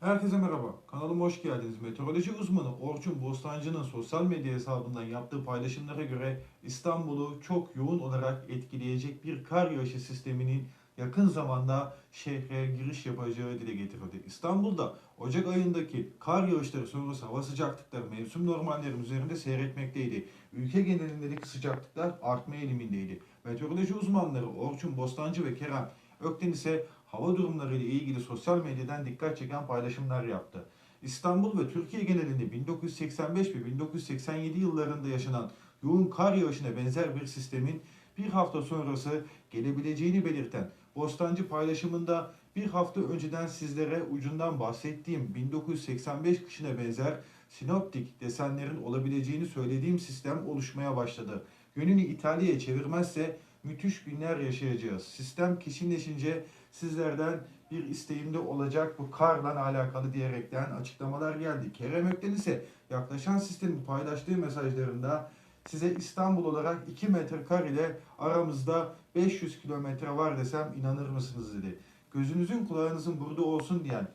Herkese merhaba. Kanalıma hoş geldiniz. Meteoroloji uzmanı Orçun Bostancı'nın sosyal medya hesabından yaptığı paylaşımlara göre İstanbul'u çok yoğun olarak etkileyecek bir kar yağışı sisteminin yakın zamanda şehre giriş yapacağı dile getirildi. İstanbul'da Ocak ayındaki kar yağışları sonrası hava sıcaklıkları mevsim normallerin üzerinde seyretmekteydi. Ülke genelindeki sıcaklıklar artma eğilimindeydi. Meteoroloji uzmanları Orçun Bostancı ve Kerem Ökten ise hava durumları ile ilgili sosyal medyadan dikkat çeken paylaşımlar yaptı. İstanbul ve Türkiye genelinde 1985 ve 1987 yıllarında yaşanan yoğun kar yağışına benzer bir sistemin bir hafta sonrası gelebileceğini belirten Bostancı paylaşımında bir hafta önceden sizlere ucundan bahsettiğim 1985 kışına benzer sinoptik desenlerin olabileceğini söylediğim sistem oluşmaya başladı. Yönünü İtalya'ya çevirmezse müthiş günler yaşayacağız. Sistem kesinleşince sizlerden bir isteğim de olacak bu karla alakalı diyerekten açıklamalar geldi. Kerem Ökten ise yaklaşan sistemin paylaştığı mesajlarında size İstanbul olarak 2 metre kar ile aramızda 500 kilometre var desem inanır mısınız dedi. Gözünüzün kulağınızın burada olsun diyen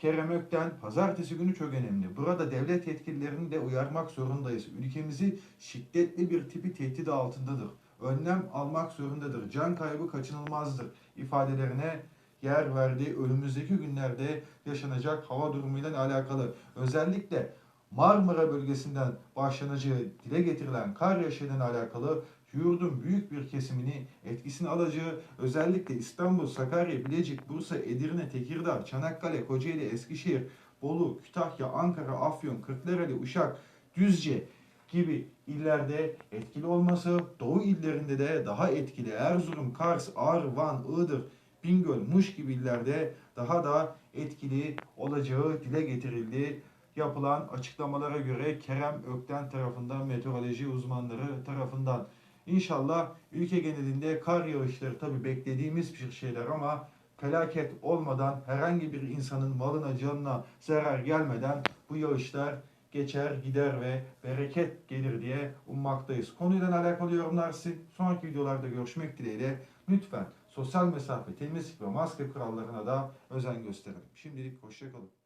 Kerem Ökten, pazartesi günü çok önemli. Burada devlet yetkililerini de uyarmak zorundayız. Ülkemizi şiddetli bir tipi tehdit altındadır. Önlem almak zorundadır. Can kaybı kaçınılmazdır ifadelerine yer verdi. Önümüzdeki günlerde yaşanacak hava durumuyla alakalı. Özellikle Marmara bölgesinden başlanacağı dile getirilen kar yağışıyla alakalı yurdun büyük bir kesimini etkisine alacağı özellikle İstanbul, Sakarya, Bilecik, Bursa, Edirne, Tekirdağ, Çanakkale, Kocaeli, Eskişehir, Bolu, Kütahya, Ankara, Afyon, Kırklareli, Uşak, Düzce gibi illerde etkili olması, doğu illerinde de daha etkili Erzurum, Kars, Ağrı, Van, Iğdır, Bingöl, Muş gibi illerde daha da etkili olacağı dile getirildi. Yapılan açıklamalara göre Kerem Ökten tarafından meteoroloji uzmanları tarafından İnşallah ülke genelinde kar yağışları tabi beklediğimiz bir şeyler ama felaket olmadan herhangi bir insanın malına canına zarar gelmeden bu yağışlar geçer gider ve bereket gelir diye ummaktayız. Konuyla alakalı yorumlar sizin. Sonraki videolarda görüşmek dileğiyle lütfen sosyal mesafe, temizlik ve maske kurallarına da özen gösterin. Şimdilik hoşçakalın.